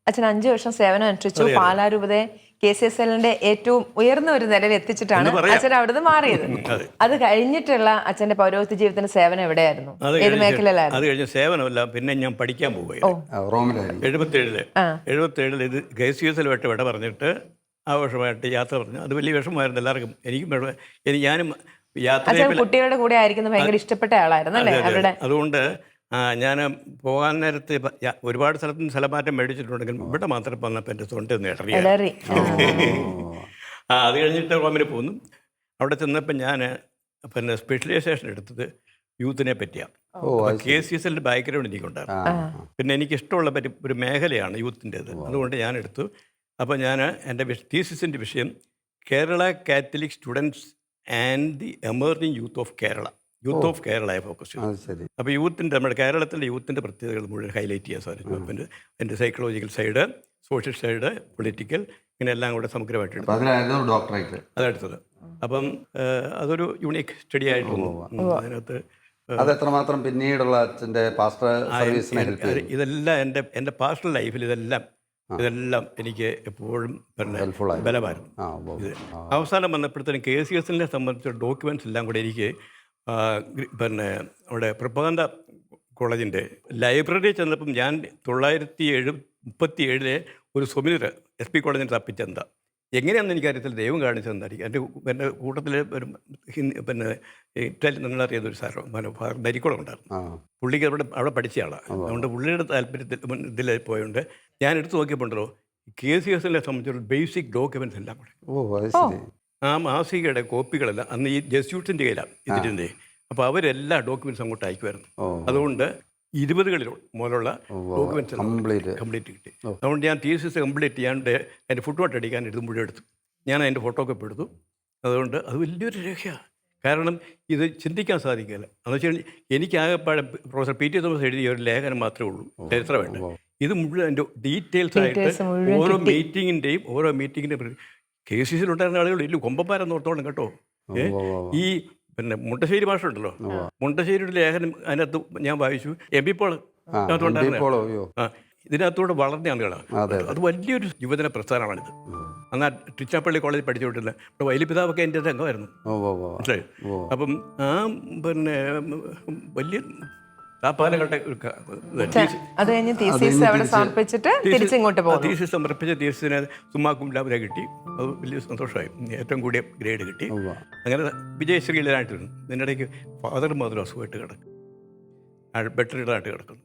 അച്ഛൻ അഞ്ചു വർഷം സേവനം അനുഷ്ഠിച്ചു. പാലാരൂപതയെ കെ സി എസ് എല്ലിന്റെ ഏറ്റവും ഉയർന്ന ഒരു നിലയിൽ എത്തിച്ചിട്ടാണ്. അച്ഛൻ അവിടുന്ന് മാറിയത്. അത്. കഴിഞ്ഞിട്ടുള്ള അച്ഛന്റെ പൗരോഹിത്യ ജീവിതത്തിന്റെ സേവനം എവിടെയായിരുന്നു? ഏത് മേഖലയിലായിരുന്നു? അത് കഴിഞ്ഞ സേവനമല്ല പിന്നെ ഞാൻ പഠിക്കാൻ റോമിലായിരുന്നു എഴുപത്തേഴിൽ ആ. എഴുപത്തേഴിൽ ഇത് കെ സി എസിലുമായിട്ട് വിട പറഞ്ഞിട്ട് ആഘോഷമായിട്ട് യാത്ര പറഞ്ഞു. അത് വലിയ വിഷമമായിരുന്നു എല്ലാവർക്കും. എനിക്കും എനിക്ക് ഞാനും യാത്ര കുട്ടികളുടെ കൂടെ ആയിരിക്കുന്നത് ഭയങ്കര ഇഷ്ടപ്പെട്ട ആളായിരുന്നു അല്ലേ. അവരുടെ അതുകൊണ്ട് ഞാൻ പോകാൻ നേരത്ത് ഒരുപാട് സ്ഥലത്ത് നിന്ന് സ്ഥലമാറ്റം മേടിച്ചിട്ടുണ്ടെങ്കിലും ഇവിടെ മാത്രം വന്നപ്പോൾ എന്റെ തൊണ്ട ഒന്ന് ഇടറി. ആ. അത് കഴിഞ്ഞിട്ട് റോമിന് പോന്നു. അവിടെ ചെന്നപ്പോൾ ഞാൻ പിന്നെ സ്പെഷ്യലൈസേഷൻ എടുത്തത് യൂത്തിനെ പറ്റിയാണ് കെ സി എസ് എല്ലിന്റെ ബാക്ക്ഗ്രൗണ്ട് എനിക്കുണ്ടായിരുന്നു. ആ പിന്നെ എനിക്ക് ഇഷ്ടമുള്ള പറ്റി ഒരു മേഖലയാണ് യൂത്തിന്റേത് അതുകൊണ്ട് ഞാൻ എടുത്തു. അപ്പോൾ ഞാൻ എന്റെ തീസിസിന്റെ വിഷയം Kerala Catholic students and the emerging youth of Kerala youth of കേരളയെ focus ചെയ്തു. അപ്പോൾ യൂത്തിന്റെ നമ്മുടെ കേരളത്തിലെ യൂത്തിന്റെ പ്രത്യേകതകൾ മുഴുവൻ ഹൈലൈറ്റ് ചെയ്യാൻ സാധിച്ചു. അപ്പം എന്റെ psychological side social side political ഇങ്ങനെ എല്ലാം കൂടെ സമഗ്രമായിട്ട് ഡോക്ടറേറ്റ് അതെടുത്തത് അപ്പം അതൊരു യുണീക്ക് സ്റ്റഡി ആയിട്ട് അതിനകത്ത് അത് എത്രമാത്രം പിന്നീടുള്ള അച്ഛന്റെ പാസ്റ്റർ സർവീസിനെ ഹെൽപ്പ് ഇതെല്ലാം എന്റെ എന്റെ പാസ്റ്റർ ലൈഫിൽ ഇതെല്ലാം ഇതെല്ലാം എനിക്ക് എപ്പോഴും. ബലമായിരുന്നു. അവസാനം വന്നപ്പോഴത്തേനും കെ സി എസിനെ സംബന്ധിച്ച ഡോക്യുമെന്റ്സ് എല്ലാം കൂടെ എനിക്ക് പിന്നെ അവിടെ പ്രഭാകന്ത കോളേജിന്റെ ലൈബ്രറി ചെന്നപ്പം ഞാൻ തൊള്ളായിരത്തി എഴു മുപ്പത്തി ഏഴിലെ ഒരു സ്വമിനർ എസ് പി കോളേജിന്റെ തപ്പിച്ചെന്താ എങ്ങനെയാണെന്ന് എനിക്കറിയത്തില്ല ദൈവം കാണിച്ചു തന്നായിരിക്കും എന്റെ എന്റെ കൂട്ടത്തിൽ ഒരു ഹിന്ദി പിന്നെ ഇറ്റാലി നിങ്ങളറിയാത്ത ഒരു സാറോ പിന്നെ ഫാദർ നരിക്കുളം ഉണ്ടായിരുന്നു. പുള്ളിക്ക് അവിടെ അവിടെ പഠിച്ച ആളാണ് അതുകൊണ്ട് പുള്ളിയുടെ താല്പര്യത്തിൽ ഇതിൽ പോയതുകൊണ്ട് ഞാൻ എടുത്തു നോക്കിയപ്പോണ്ടല്ലോ കെ സി എസിനെ സംബന്ധിച്ചൊരു ബേസിക് ഡോക്യുമെന്റ്സ് എല്ലാം കൂടെ. ഓ അത് ശരി. ആ മാസികയുടെ കോപ്പികളെല്ലാം അന്ന് ഈ ജസ്യൂട്ട്സിന്റെ കയ്യിലാണ് ഇതിന്റെ അപ്പോൾ അവരെല്ലാ ഡോക്യുമെന്റ്സ് അങ്ങോട്ട് അയക്കുമായിരുന്നു. അതുകൊണ്ട് ഇരുപതുകളിൽ മുതലുള്ള ഡോക്യുമെന്റ്സ് കംപ്ലീറ്റ് കംപ്ലീറ്റ് കിട്ടി. അതുകൊണ്ട് ഞാൻ തീസിസ് കംപ്ലീറ്റ് ചെയ്യാണ്ട് എന്റെ ഫുട്ബോട്ട് അടിക്കാൻ ഇത് മുഴുവൻ എടുത്തു. ഞാൻ അതിന്റെ ഫോട്ടോ ഒക്കെ എടുത്തു. അതുകൊണ്ട് അത് വലിയൊരു രഹസ്യമാണ് കാരണം ഇത് ചിന്തിക്കാൻ സാധിക്കില്ല എന്ന് വെച്ചാൽ എനിക്കാകെപ്പാടെ പ്രൊഫസർ പി ടി തോമസ് എഴുതിയ ഒരു ലേഖനം മാത്രമേ ഉള്ളൂ. ചരിത്രമായിട്ട് ഇത് മുഴുവൻ അതിന്റെ ഡീറ്റെയിൽസ് ആയിട്ട് ഓരോ മീറ്റിങ്ങിന്റെയും ഓരോ മീറ്റിങ്ങിന്റെ കെ സി സിയിലുണ്ടായിരുന്ന ആളുകൾ ഇല്ല കൊമ്പന്മാരെന്ന് ഓർത്തോളം കേട്ടോ. ഈ പിന്നെ മുണ്ടശ്ശേരി ഭാഷ ഉണ്ടല്ലോ. മുണ്ടശ്ശേരിയുടെ ലേഖനം അതിനകത്ത് ഞാൻ വായിച്ചു. എം പി പോൾ ഇതിനകത്തൂടെ വളർന്ന ആളുകളാണ്. അതെ, വലിയൊരു യുവജന പ്രസ്ഥാനമാണിത്. അന്ന് ട്രിച്ചാപ്പള്ളി കോളേജിൽ പഠിച്ചുകൊണ്ടിരുന്നത് ഇവിടെ വൈലിപിതാവൊക്കെ എന്റെ അംഗമായിരുന്നു. അപ്പം ആ പിന്നെ വലിയ അത് കഴിഞ്ഞ് തീസീസ് അവിടെ സമർപ്പിച്ചിട്ട് തിരിച്ചിങ്ങോട്ട് പോകും തീസിസ് സമർപ്പിച്ച തീസിന് സുമാക്കും ലാഭര കിട്ടി. അത് വലിയ സന്തോഷമായി. ഏറ്റവും കൂടിയ ഗ്രേഡ് കിട്ടി. അങ്ങനെ വിജയശ്രീലായിട്ടിരുന്നു ഇതിന്റെ ഇടയ്ക്ക് ഫാദർ മാത്രം അസുഖമായിട്ട് കിടക്കും ബെറ്ററിഡായിട്ട് കിടക്കുന്നു.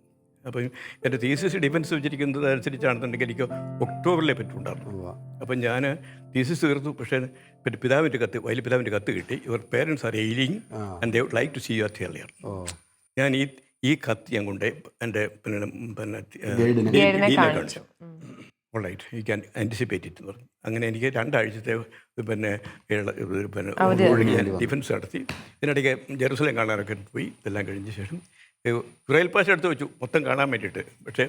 അപ്പം എന്റെ തീസിസ് ഡിഫൻസ് വെച്ചിരിക്കുന്നത് അനുസരിച്ചാണെന്നുണ്ടെങ്കിൽ എനിക്ക് ഒക്ടോബറിലെ പറ്റുണ്ടായിരുന്നു. അപ്പം ഞാൻ തീസിസ് തീർത്തു. പക്ഷേ പിന്നെ പിതാവിന്റെ കത്ത് വലിയ പിതാവിന്റെ കത്ത് കിട്ടി. Your parents are ailing and they would like to see you at ഞാൻ ഈ ഈ കത്തി ഞാൻ കൊണ്ട് എന്റെ പിന്നെ പിന്നെ ഗൈഡിനെ. കാണിച്ചു. Alright you can anticipate it എന്ന് പറഞ്ഞു. അങ്ങനെ എനിക്ക് രണ്ടാഴ്ചത്തെ പിന്നെ പിന്നെ ഒഴികെ ഞാൻ ഡിഫൻസ് നടത്തി. ഇതിനിടയ്ക്ക് ജെറുസലേം കാണാനൊക്കെ പോയി. ഇതെല്ലാം കഴിഞ്ഞ ശേഷം റെയിൽ പാസ് എടുത്ത് വെച്ചു. മൊത്തം കാണാൻ വേണ്ടിയിട്ട്. പക്ഷേ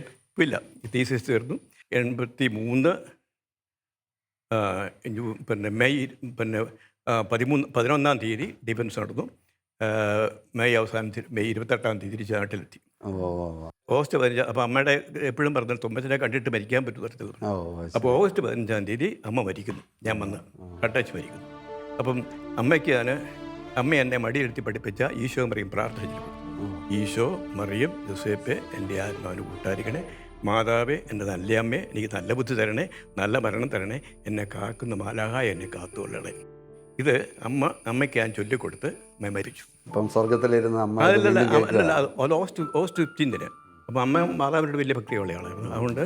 ഇല്ല തീസിസ് തീർന്നു. എൺപത്തി മൂന്ന് പിന്നെ മെയ് പിന്നെ പതിമൂന്ന് പതിനൊന്നാം തീയതി ഡിഫൻസ് നടന്നു. മെയ് അവസാനത്തിൽ മെയ് ഇരുപത്തെട്ടാം തീയതി തിരിച്ച് നാട്ടിലെത്തി. ഓഗസ്റ്റ് പതിനഞ്ച് അപ്പോൾ അമ്മയുടെ എപ്പോഴും പറഞ്ഞു തുമ്പച്ചനെ കണ്ടിട്ട് മരിക്കാൻ പറ്റും തരത്തിൽ. അപ്പോൾ ഓഗസ്റ്റ് പതിനഞ്ചാം തീയതി അമ്മ മരിക്കുന്നു. ഞാൻ വന്ന് കട്ടച്ച് മരിക്കുന്നു. അപ്പം അമ്മയ്ക്ക് ഞാൻ അമ്മ എന്നെ മടിയെടുത്തി പഠിപ്പിച്ച ഈശോ മറിയും പ്രാർത്ഥിച്ചു ഈശോ മറിയും ജോസേപ്പെ എന്റെ ആത്മാവിന് കൂട്ടായിരിക്കണേ മാതാവേ എന്റെ നല്ല അമ്മേ എനിക്ക് നല്ല ബുദ്ധി തരണേ നല്ല മരണം തരണേ എന്നെ കാക്കുന്ന മാലാഹ എന്നെ കാത്തുകൊള്ളണേ. ഇത് അമ്മ അമ്മയ്ക്ക് ഞാൻ ചൊല്ലിക്കൊടുത്ത് മരിച്ചു ഇപ്പം സ്വർഗത്തിലിരുന്ന് അമ്മ ഇത് ഓസ്റ്റ് ഓസ്റ്റ് ഫിഫ്റ്റീൻതിന് അപ്പം അമ്മ മാതാവിനോട് വലിയ ഭക്തിയുള്ള ആളായിരുന്നു അതുകൊണ്ട്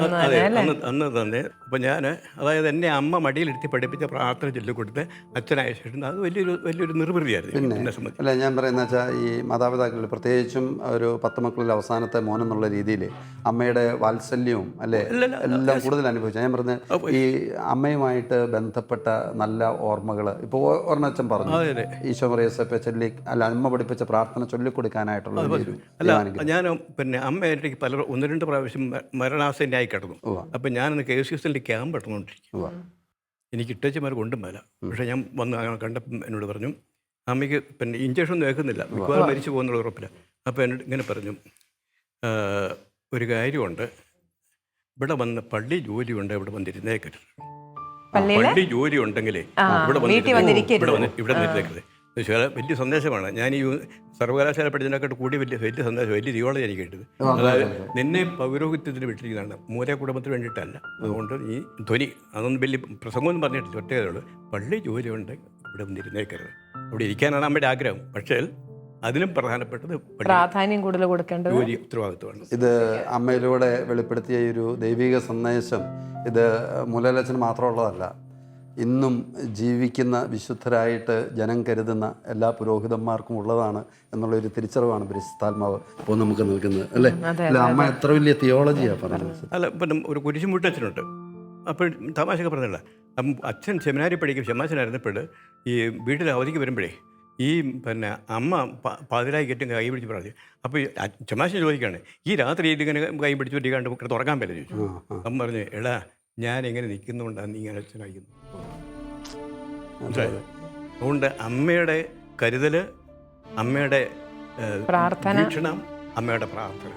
അന്ന് അതെ തന്നെ അന്ന് അന്ന് തന്നെ. അപ്പം ഞാൻ അതായത് എന്നെ അമ്മ മടിയിലിരുത്തി പഠിപ്പിച്ച പ്രാർത്ഥന ചൊല്ലിക്കൊടുത്ത് അച്ഛനായ ശേഷം അത് വലിയൊരു വലിയൊരു നിർവൃതിയായിരുന്നു എന്നെ സംബന്ധിച്ച്. അല്ല ഞാൻ പറയുന്ന വെച്ചാൽ ഈ മാതാപിതാക്കളിൽ പ്രത്യേകിച്ചും ഒരു പത്ത് മക്കളിൽ അവസാനത്തെ മോൻ എന്നുള്ള രീതിയിൽ അമ്മയുടെ വാത്സല്യവും അല്ലേ എല്ലാം കൂടുതൽ അനുഭവിച്ചു. ഞാൻ പറഞ്ഞ ഈ അമ്മയുമായിട്ട് ബന്ധപ്പെട്ട നല്ല ഓർമ്മകൾ ഇപ്പോൾ ഒരെണ്ണച്ചൻ പറഞ്ഞു. ഈശോ മറിയസപ്പെ ചൊല്ലി അല്ല അമ്മ പഠിപ്പിച്ച പ്രാർത്ഥന ചൊല്ലിക്കൊടുക്കാനായിട്ടുള്ള ഞാൻ പിന്നെ അമ്മ എനിക്ക് പല ഒന്ന് രണ്ട് പ്രാവശ്യം മ- മരണാസന്നായി കിടന്നു. അപ്പം ഞാനന്ന് കെ സി എസിന്റെ ക്യാമ്പ് ഇട്ടുകൊണ്ടിരിക്കും. എനിക്ക് ഇട്ടച്ചമാർ കൊണ്ടും മേല. പക്ഷേ ഞാൻ വന്ന് അങ്ങനെ കണ്ടപ്പം എന്നോട് പറഞ്ഞു അമ്മയ്ക്ക് പിന്നെ ഇഞ്ചക്ഷൻ ഒന്നും ഏൽക്കുന്നില്ല. മിക്കവാറും മരിച്ചു പോകുന്നുള്ള ഉറപ്പില്ല അപ്പോൾ എന്നോട് ഇങ്ങനെ പറഞ്ഞു ഒരു കാര്യമുണ്ട്. ഇവിടെ വന്ന് പള്ളി ജോലിയുണ്ട് ഇവിടെ വന്നിരുന്നേക്കരുത്? പള്ളി ജോലി ഉണ്ടെങ്കിലേ ഇവിടെ വീട്ടിൽ വന്നിരുന്നേ- വന്നിരിക്കരുത്. ഇവിടെ വന്ന് നിരുന്നേക്കരുത് വലിയ സന്ദേശമാണ്. ഞാൻ ഈ സർവകലാശാല പഠിച്ചതിനെക്കാട്ട് കൂടി വലിയ വലിയ സന്ദേശം വലിയ തിയോളജി എനിക്ക് കേട്ടത് അതായത് നിന്നെ പൗരോഹിത്യത്തിന് വിട്ടിരിക്കുന്നതാണ്. മൂല കുടുംബത്തിന് വേണ്ടിയിട്ടല്ല. അതുകൊണ്ട് ഈ ധ്വനി അതൊന്നും വലിയ പ്രസംഗമൊന്നും പറഞ്ഞിട്ടില്ല ഒറ്റയുള്ളൂ പള്ളി ജോലിയുണ്ട് ഇവിടെ വന്നിരുന്നേക്കരുത്. അവിടെ ഇരിക്കാനാണ് അമ്മയുടെ ആഗ്രഹം. പക്ഷേ അതിലും പ്രധാനപ്പെട്ടത് പ്രാധാന്യം കൂടുതൽ കൊടുക്കേണ്ടത് ജോലി ഉത്തരവാദിത്വമാണ്. ഇത് അമ്മയിലൂടെ വെളിപ്പെടുത്തിയ ഒരു ദൈവിക സന്ദേശം ഇത് മുലലച്ചന് മാത്രമുള്ളതല്ല. ഇന്നും ജീവിക്കുന്ന വിശുദ്ധരായിട്ട് ജനം കരുതുന്ന എല്ലാ പുരോഹിതന്മാർക്കും ഉള്ളതാണ് എന്നുള്ളൊരു തിരിച്ചറിവാണ് പരിശുദ്ധാത്മാവ് ഇപ്പോൾ നമുക്ക് നിൽക്കുന്നത് അല്ലേ? അല്ല അമ്മ എത്ര വലിയ തിയോളജിയാണ് പറഞ്ഞത്? അല്ല പിന്നെ ഒരു കുരിശുമുട്ടച്ഛനുണ്ട് അപ്പോൾ തമാശയൊക്കെ പറഞ്ഞില്ല അപ്പം അച്ഛൻ സെമിനാരി പഠിക്കും ഷമാശനായിരുന്നപ്പോൾ ഈ വീട്ടിൽ അവധിക്ക് വരുമ്പോഴേ ഈ പിന്നെ അമ്മ പാതിരായി കെട്ടും കൈ പിടിച്ച് പറഞ്ഞു. അപ്പോൾ ഈ അ- ചോദിക്കുകയാണ് ഈ രാത്രി ഇതിങ്ങനെ കൈ പിടിച്ച് പറ്റിക്കാണ്ട് നമുക്ക് തുറക്കാൻ പറ്റില്ല ചോദിച്ചു. അമ്മ പറഞ്ഞു എടാ ഞാൻ എങ്ങനെ നിൽക്കുന്നുകൊണ്ടാണ് നീ ഇങ്ങനെ അച്ഛനായിരുന്നു? അതുകൊണ്ട് അമ്മയുടെ കരുതൽ അമ്മയുടെ പ്രാർത്ഥന. വീക്ഷണം അമ്മയുടെ പ്രാർത്ഥന.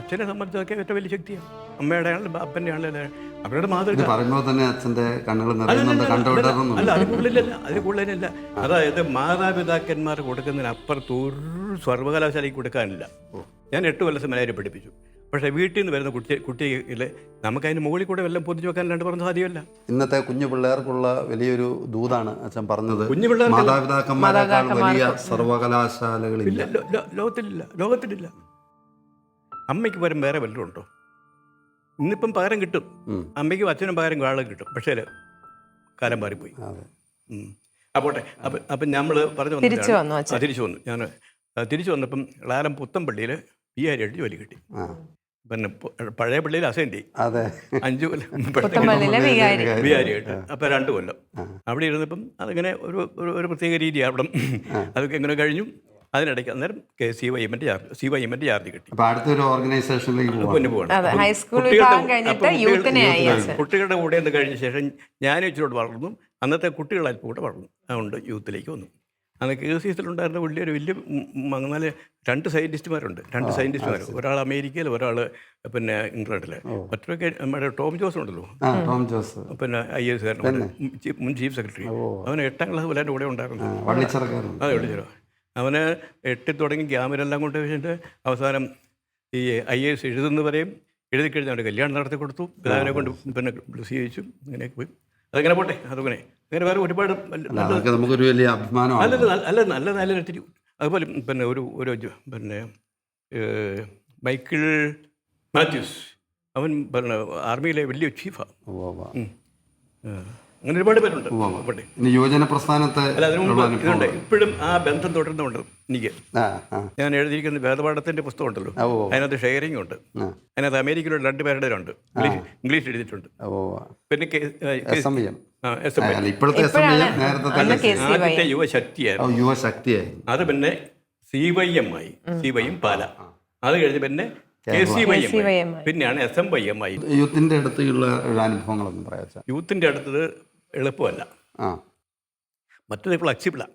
അച്ഛനെ സംബന്ധിച്ചൊക്കെ ഏറ്റവും വലിയ ശക്തിയാണ്. അമ്മയുടെ ആണെങ്കിലും അപ്പന്റെ ആണെങ്കിലും അവരുടെ മാതൃക. പറയുമ്പോൾ തന്നെ കണ്ണുകൾ അല്ല, അതായത് മാതാപിതാക്കന്മാർ കൊടുക്കുന്നതിനപ്പുറത്ത് ഒരു സർവകലാശാലയ്ക്ക് കൊടുക്കാനില്ല. ഞാൻ എട്ട് കൊല്ലം സെമിനാരി പഠിപ്പിച്ചു. പക്ഷേ വീട്ടിൽ നിന്ന് വരുന്ന കുട്ടി കുട്ടിയിൽ നമുക്ക് അതിന് മുകളിൽ കൂടെ വല്ലതും പൊതിച്ചു രണ്ട് പറഞ്ഞ സാധ്യമല്ല ഇന്നത്തെ കുഞ്ഞു പിള്ളേർക്കുള്ള വലിയൊരു ദൂതാണ് അച്ഛൻ പറഞ്ഞത്. കുഞ്ഞു പിള്ളേർ മാതാപിതാക്കന്മാരെക്കാൾ വലിയ സർവകലാശാലകളില്ല. ലോകത്തിലില്ല ലോകത്തിലില്ല. അമ്മയ്ക്ക് പകരം വേറെ വല്ലതും ഉണ്ടോ? ഇന്നിപ്പം പകരം കിട്ടും. അമ്മയ്ക്കും അച്ഛനും പകരം കാലം കിട്ടും. പക്ഷേ കാലം മാറിപ്പോയി. അപ്പോട്ടെ അപ്പം അപ്പം നമ്മൾ പറഞ്ഞു തിരിച്ചു വന്നു അച്ഛൻ. തിരിച്ചു വന്നു. ഞാൻ തിരിച്ചു വന്നപ്പം ലാലം പുത്തമ്പള്ളിയിൽ ഈ ആർ എഴുതി ജോലി കിട്ടി. പിന്നെ പഴയ പള്ളിയിൽ അസൈന്റി അതെ. അഞ്ചു കൊല്ലം വികാരിയായിട്ട്. അപ്പം രണ്ട് കൊല്ലം. അവിടെ ഇരുന്നപ്പം അതിങ്ങനെ ഒരു ഒരു- ഒരു പ്രത്യേക രീതിയാണ് അവിടെ. അതൊക്കെ എങ്ങനെ കഴിഞ്ഞു. അതിനിടയ്ക്ക് അന്നേരം കെ സി വൈ എമ്മിന്റെ ചാർജ് സി വൈ എമ്മിന്റെ ചാർജ് കിട്ടി. അടുത്തൊരു ഓർഗനൈസേഷനിലേക്ക് കുട്ടികളുടെ കൂടെ ഒന്ന് കഴിഞ്ഞ ശേഷം ഞാനും ഇച്ചിരോട് വളർന്നു. അന്നത്തെ കുട്ടികൾ കൂടെ വളർന്നു. അതുകൊണ്ട് യൂത്തിലേക്ക് വന്നു. അന്ന് കെ സി എസിലുണ്ടായിരുന്ന വലിയൊരു വലിയ മങ്ങനാല് രണ്ട് സയന്റിസ്റ്റുമാരുണ്ട് രണ്ട് സയന്റിസ്റ്റുമാർ ഒരാൾ അമേരിക്കയിൽ ഒരാൾ പിന്നെ ഇംഗ്ലണ്ടിൽ മറ്റൊക്കെ നമ്മുടെ ടോം ജോസ് ഉണ്ടല്ലോ. Tom Jose. പിന്നെ ഐ എസ് കാരൻ മുൻ ചീഫ് സെക്രട്ടറി. അവൻ എട്ടാം ക്ലാസ് പോലെ എന്റെ കൂടെ ഉണ്ടായിരുന്നു. അതെ വിളിച്ചോ അവന് എട്ടിൽ തുടങ്ങി ക്യാമറെല്ലാം കൊണ്ട് വെച്ചിട്ട് അവസാനം ഈ ഐ എ എസ് എഴുതുന്നവരെയും എഴുതി കഴിഞ്ഞാൽ കല്യാണം നടത്തി കൊടുത്തു പിതാവിനെ കൊണ്ട് പിന്നെ സ്വീകരിച്ചു അങ്ങനെയൊക്കെ പോയി. അതങ്ങനെ പോട്ടെ അതങ്ങനെ. അങ്ങനെ വേറെ ഒരുപാട് അതൊക്കെ നമുക്കൊരു വലിയ അഭിമാനമാണ്. അല്ല നല്ല അല്ല നല്ല നല്ല തിരി അതുപോലെ പിന്നെ ഒരു ഒരു പിന്നെ മൈക്കിൾ മാത്യൂസ്. അവൻ പിന്നെ ആർമിയിലെ വലിയ ചീഫാണ്. അങ്ങനെ ഒരുപാട് പേരുണ്ട്. യുവജന പ്രസ്ഥാനത്തെ അല്ല അതിനു മുമ്പ് ഇതുണ്ട്. ഇപ്പോഴും ആ ബന്ധം തുടരുന്നുണ്ട് എനിക്ക്. ഞാൻ എഴുതിയിരിക്കുന്ന വേദപാഠത്തിന്റെ പുസ്തകം ഉണ്ടല്ലോ. അതിനകത്ത് ഷെയറിംഗ് ഉണ്ട്. അതിനകത്ത് അമേരിക്കയിലുള്ള രണ്ട് പേരുടെ ഉണ്ട് ഇംഗ്ലീഷ് എഴുതിയിട്ടുണ്ട്. പിന്നെ ആദ്യത്തെ യുവശക്തിയായിരുന്നു അത് പിന്നെ സി വൈ എം ആയി. C Y M Pala. അത് കഴിഞ്ഞ് പിന്നെ. പിന്നെയാണ് എസ് എം വൈ എം ആയി. യൂത്തിന്റെ അടുത്തുള്ള അനുഭവങ്ങളൊന്നും പറയാ യൂത്തിന്റെ അടുത്തത് എളുപ്പമല്ല. ആ. മറ്റത് ഫ്ലെക്സിബിളാണ്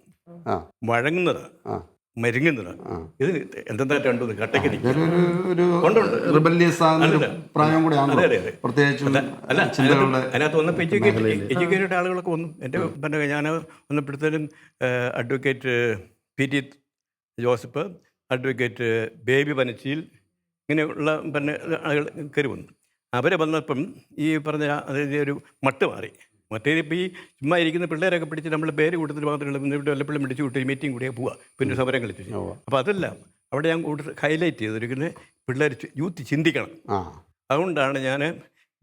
ആ. വഴങ്ങുന്നതാണ് ആ. മരുങ്ങുന്നതാണ് ഇത് എന്തെന്താ രണ്ടു. പ്രായം. അല്ല അതിനകത്ത് അതിനകത്ത് വന്നപ്പോൾ എഡ്യൂക്കേറ്റ് എഡ്യൂക്കേറ്റഡ് ആളുകളൊക്കെ വന്നു എന്റെ പറഞ്ഞ ഞാൻ വന്നപ്പോഴത്തേനും advocate P T Joseph advocate Baby Panachiyil ഇങ്ങനെയുള്ള പിന്നെ ആളുകൾ കയറി വന്നു. അവരെ വന്നപ്പം ഈ പറഞ്ഞ അതായത് ഒരു മട്ട് മാറി. മറ്റേത് ഇപ്പോൾ ഈ ചുമ്മാ ഇരിക്കുന്ന പിള്ളേരൊക്കെ പിടിച്ച് നമ്മൾ പേര് കൂട്ടത്തിൽ മാത്രമല്ല ഇവിടെ വല്ലപ്പോഴും പിടിച്ച് വിട്ട് മീറ്റിംഗ് കൂടിയാൽ പോവുക പിന്നെ സമരം കളിച്ച്. അപ്പോൾ അതല്ല. അവിടെ ഞാൻ കൂടുതൽ ഹൈലൈറ്റ് ചെയ്തിരിക്കുന്നത് പിള്ളേർ യൂത്ത് ചിന്തിക്കണം. അതുകൊണ്ടാണ് ഞാൻ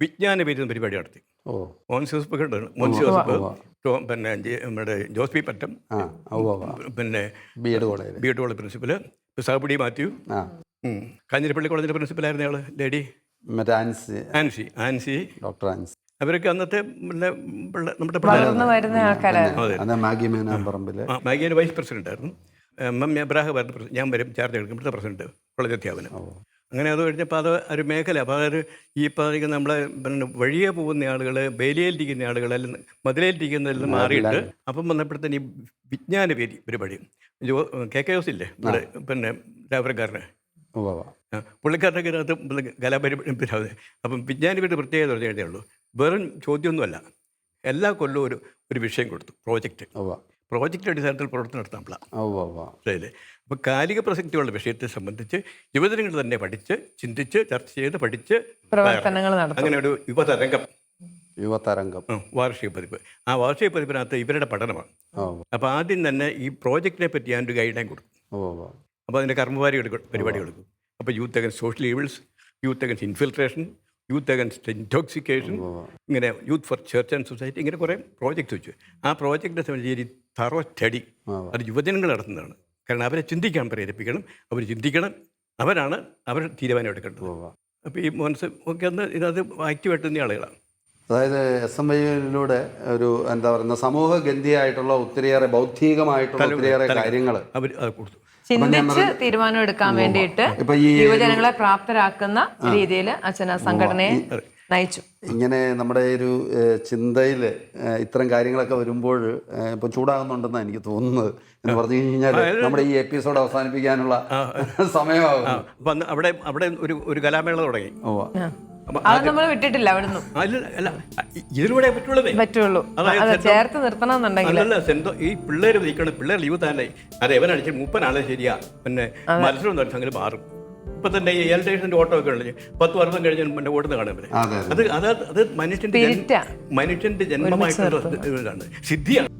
വിജ്ഞാന പേരുന്ന പരിപാടി നടത്തി. മോൻസ് ജോസഫ് കണ്ടു മോൻസ് ജോസഫ് പിന്നെ നമ്മുടെ ജോസ് പി പറ്റം. പിന്നെ B Ed college B Ed college principal. സാബുഡി Mathew. Kanjirappally കോളേജിന്റെ പ്രിൻസിപ്പലായിരുന്നു ആൾ ലേഡി മറ്റേ ആൻസി. ആൻസി ആൻസി. ഡോക്ടർ ആൻസി. അവരൊക്കെ അന്നത്തെ നമ്മുടെ മാഗിയുടെ വൈസ് പ്രസിഡന്റ് ആയിരുന്നു. എം എം എബ്രാഹിം ആയിരുന്നു ഞാൻ വരും ചാർജ് എടുക്കും ഇവിടുത്തെ പ്രസിഡന്റ് കോളേജ് അധ്യാപനം അങ്ങനെ അത് കഴിഞ്ഞപ്പോൾ അത് ഒരു മേഖല അപ്പോൾ അതൊരു ഈ പറഞ്ഞ നമ്മളെ പിന്നെ വഴിയെ പോകുന്ന ആളുകൾ വേലിയേലിരിക്കുന്ന ആളുകൾ അല്ലെങ്കിൽ മതിലേലിരിക്കുന്നതിൽ നിന്ന് മാറിയിട്ട് അപ്പം വന്നപ്പോഴത്തേന് ഈ വിജ്ഞാന വേദി പരിപാടി. ജോ കെ കെ എസ് ഇല്ലേ? ഇവിടെ പിന്നെ രാവരക്കാരന് പുള്ളിക്കാരനൊക്കെ ഇതിനകത്ത് കലാപരിപാടി അപ്പം വിജ്ഞാന വിജ്ഞാനികളുടെ പ്രത്യേകത പറഞ്ഞു ഉള്ളൂ. വെറും ചോദ്യമൊന്നുമല്ല. എല്ലാ കൊല്ലവും ഒരു ഒരു വിഷയം കൊടുത്തു പ്രോജക്റ്റ്. പ്രോജക്റ്റ് അടിസ്ഥാനത്തിൽ പ്രവർത്തനം നടത്താൻ പാടില്ല ഉവ്വ് ഉവ്വ്. മനസ്സിലായില്ലേ? അപ്പോൾ കാലിക പ്രസക്തിയുള്ള വിഷയത്തെ സംബന്ധിച്ച് യുവജനങ്ങൾ തന്നെ പഠിച്ച് ചിന്തിച്ച് ചർച്ച ചെയ്ത് പഠിച്ച് പ്രവർത്തനങ്ങൾ നടത്തും അങ്ങനെ ഒരു യുവതരംഗം. യുവതരംഗം. വാർഷിക പതിപ്പ്. ആ വാർഷിക പതിപ്പിനകത്ത് ഇവരുടെ പഠനമാണ്. അപ്പോൾ ആദ്യം തന്നെ ഈ പ്രോജക്റ്റിനെ പറ്റി ഒരു ഗൈഡ് ലൈൻ കൊടുക്കും. അപ്പോൾ അതിന്റെ കർമ്മവാരി എടുക്കും പരിപാടി കൊടുക്കും അപ്പോൾ youth against social evils youth against infiltration youth against intoxication ഇങ്ങനെ youth for church and society ഇങ്ങനെ കുറേ പ്രോജക്റ്റ് വെച്ചു. ആ പ്രോജക്റ്റിനെ സംബന്ധിച്ച് തറോ സ്റ്റഡി അത് യുവജനങ്ങൾ നടത്തുന്നതാണ്. കാരണം അവരെ ചിന്തിക്കാൻ പ്രേരിപ്പിക്കണം അവർ ചിന്തിക്കണം അവരാണ് അവർ തീരുമാനം എടുക്കേണ്ടത്. അപ്പോൾ ഈ മനസ്സ് ഒക്കെ അന്ന് ഇതത് ആക്റ്റീവായിട്ട് തന്നെ ആളുകളാണ്. അതായത് എസ് എം ഐയിലൂടെ ഒരു എന്താ പറയുന്ന സമൂഹ ഗന്ധിയായിട്ടുള്ള ഒത്തിരിയേറെ ബൗദ്ധികമായിട്ടുള്ള ഒത്തിരിയേറെ കാര്യങ്ങൾ അവർ അത് കൊടുത്തു. ചിന്തിച്ച് തീരുമാനം എടുക്കാൻ വേണ്ടിയിട്ട് യുവജനങ്ങളെ പ്രാപ്തരാക്കുന്ന രീതിയിൽ അച്ഛൻ ആ സംഘടനയെ നയിച്ചു. ഇങ്ങനെ നമ്മുടെ ഒരു ചിന്തയിൽ ഇത്തരം കാര്യങ്ങളൊക്കെ വരുമ്പോൾ ഇപ്പൊ ചൂടാകുന്നുണ്ടെന്നാണ് എനിക്ക് തോന്നുന്നത് എന്ന് പറഞ്ഞു കഴിഞ്ഞാൽ നമ്മുടെ ഈ എപ്പിസോഡ് അവസാനിപ്പിക്കാനുള്ള സമയമാകും അവിടെ അവിടെ ഒരു ഒരു കലാമേള തുടങ്ങി. ഓ അത് നമ്മൾ വിട്ടിട്ടില്ല അവിടുന്ന്. അല്ല അല്ല ഇതിലൂടെ പറ്റുള്ളതേ പറ്റുള്ളൂ. ചേർത്ത് നിർത്തണം എന്നുണ്ടെങ്കിൽ. അല്ലല്ല സെന്തോ ഈ പിള്ളേർ നിൽക്കണം പിള്ളേർ ലീവ് തന്നെ അത് എവനടിച്ച് മുപ്പനാളെ ശരിയാ. പിന്നെ മത്സരം നടത്തെങ്കിൽ മാറും. ഇപ്പൊ തന്നെ ഈ ഇലക്ട്രീഷന്റെ ഓട്ടോ ഒക്കെ ഉള്ളത് പത്ത് വർഷം കഴിഞ്ഞ് എന്റെ ഓടുന്ന കാണാൻ പറ്റും അതെ അതെ. അത് മനുഷ്യന്റെ മനുഷ്യന്റെ ജന്മമായിട്ടുള്ള ഇതാണ്. സിദ്ധിയാണ്.